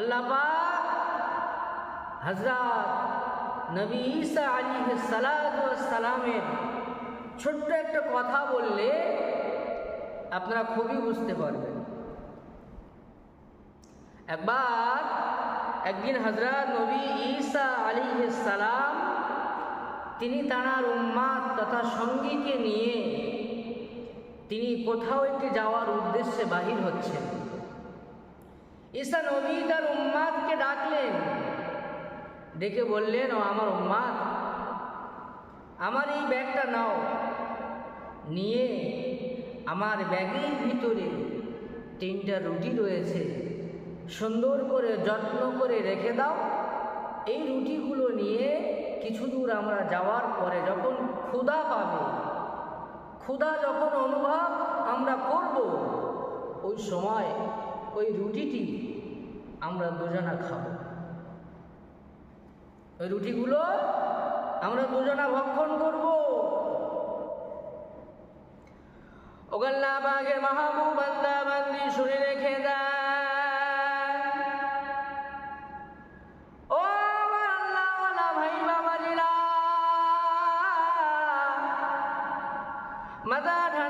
আল্লাহ পাক হজরত নবী ঈসা আলী সালামের ছোট্ট একটা কথা বললে আপনারা খুবই বুঝতে পারবেন। একবার একদিন হজরত নবী ঈসা আলী সালাম তিনি তাঁর উম্মাদ তথা সঙ্গীকে নিয়ে তিনি কোথাও একটি যাওয়ার উদ্দেশ্যে বাহির হচ্ছেন। ঈসা নবী তার উম্মাদকে ডাকলেন। ডেকে বললেন, ও আমার উম্মাদ, আমার এই ব্যাগটা নাও, নিয়ে আমার ব্যাগের ভিতরে তিনটা রুটি রয়েছে, সুন্দর করে যত্ন করে রেখে দাও। এই রুটিগুলো নিয়ে কিছু দূর আমরা যাওয়ার পরে যখন ক্ষুধা পাবে, ক্ষুধা যখন অনুভব আমরা করব, ওই সময় ওই রুটিটি আমরা দুজনা খাব। ওই রুটিগুলো আমরা দুজনা ভক্ষণ করব। ওগাল্লা বাগের মাহবুব বান্দা বান্দি শুনে রেখে দেয় ও আমার ভাই ঠান্ডা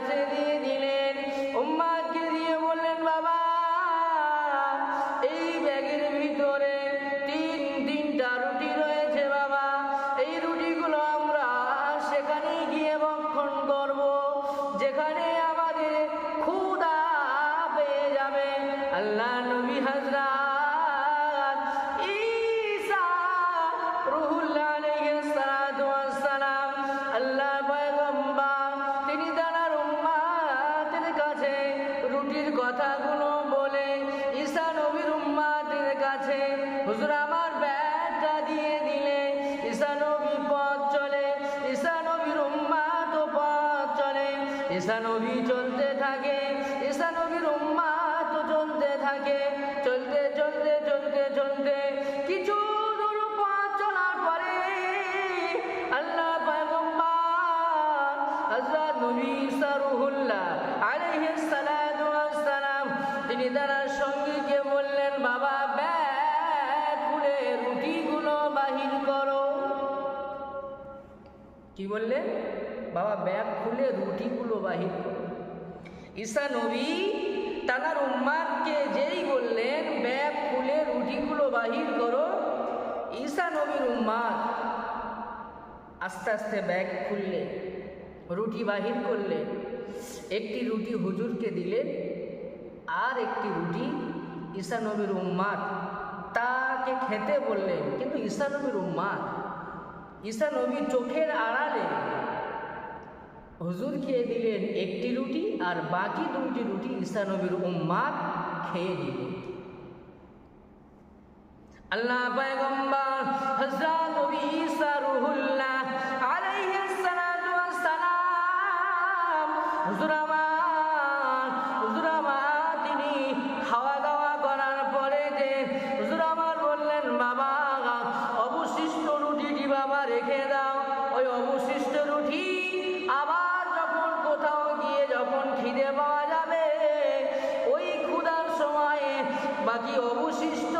কাছে দিয়ে দিলেন। উম্মাকে দিয়ে বললেন, বাবা, এই ব্যাগের ভিতরে তিন তিনটা রুটি রয়েছে, বাবা। এই রুটিগুলো আমরা গিয়ে যেখানে ঈসা নবী চলতে থাকে, ঈসা নবীর উম্মাত চলতে থাকে, চলতে চলতে চলতে চলতে কিছু দূর পথ পরে আল্লাহ পয়গম্বর হযরত নবী ঈসা রুহুল্লাহ আলাইহিস সালাতু ওয়াস তিনি তার সঙ্গীকে বললেন, বাবা, ব্যাগ খুলে রুটিগুলো বাহির করো। কি বললেন? বাবা ব্যাগ খুলে রুটিগুলো বাহির করো। ঈসা নবী তানার উম্মাদকে যেই বললেন, ব্যাগ খুলে রুটিগুলো বাহির করো। ঈসা নবীর উম্মাদ আস্তে আস্তে ব্যাগ খুললে রুটি বাহির করলে একটি রুটি হুজুরকে দিলেন, আর একটি রুটি ঈসা নবীর উম্মাদ তাকে খেতে বললেন। কিন্তু ঈসা নবীর উম্মাদ, ঈসা নবীর চোখের আড়ালে হুজুর খেয়ে দিলেন একটি রুটি আর বাকি দুটি রুটি ঈসা নবীর উম্মাদ খেয়ে দিলেন আল্লাহ পয়গম্বর তিনি খাওয়া দাওয়া করার পরে যে বললেন, বাবা, অবশিষ্ট রুটিটি বাবা রেখে দাও? ওই অবশিষ্ট রুটি বাকি অবশিষ্ট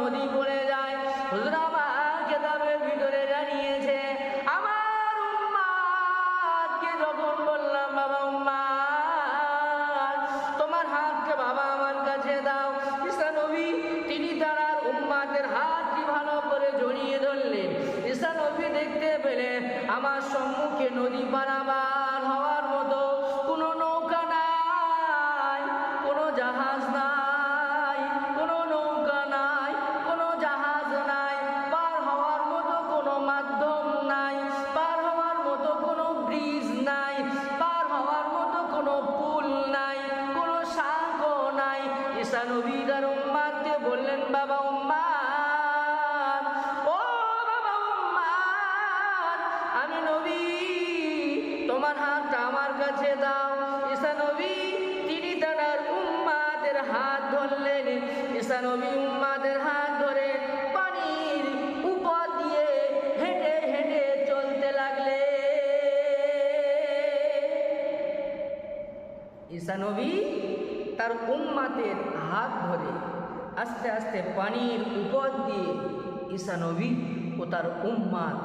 নদী পড়ে যায়। হুজুর আমার কেতাবের ভিতরে জানিয়েছে, আমার উম্মাদকে যখন বললাম, বাবা উম্মাদ, তোমার হাতকে বাবা আমার কাছে দাও। ঈসা নবী, তিনি তার উম্মাদের হাতটি ভালো করে জড়িয়ে ধরলেন। ঈসা নবী দেখতে পেলেন আমার সম্মুখে নদী পারাবার হাতটা আমার কাছে দাও। ঈসা নবী, তিনি তার উম্মাদের হাত ধরলেন। ঈসা নবী উম্মাদের হাত ধরে পানির উপর দিয়ে হেঁটে হেঁটে চলতে লাগলে ঈসা নবী তার উম্মাতের হাত ধরে আস্তে আস্তে পানির উপর দিয়ে ঈসা নবী ও তার উম্মাদ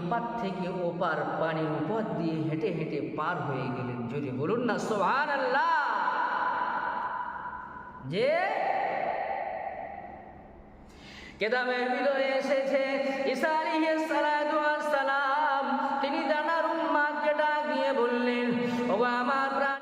এপার থেকে ওপার পানির উপর দিয়ে হেঁটে হেঁটে পার হয়ে গেলেন। যদি বলুন না সোহান আল্লাহ যে কেদামের ভিতরে এসেছে ইসারি সালাম তিনি জানার উম্মাদকে ডাক দিয়ে বললেন ও আমার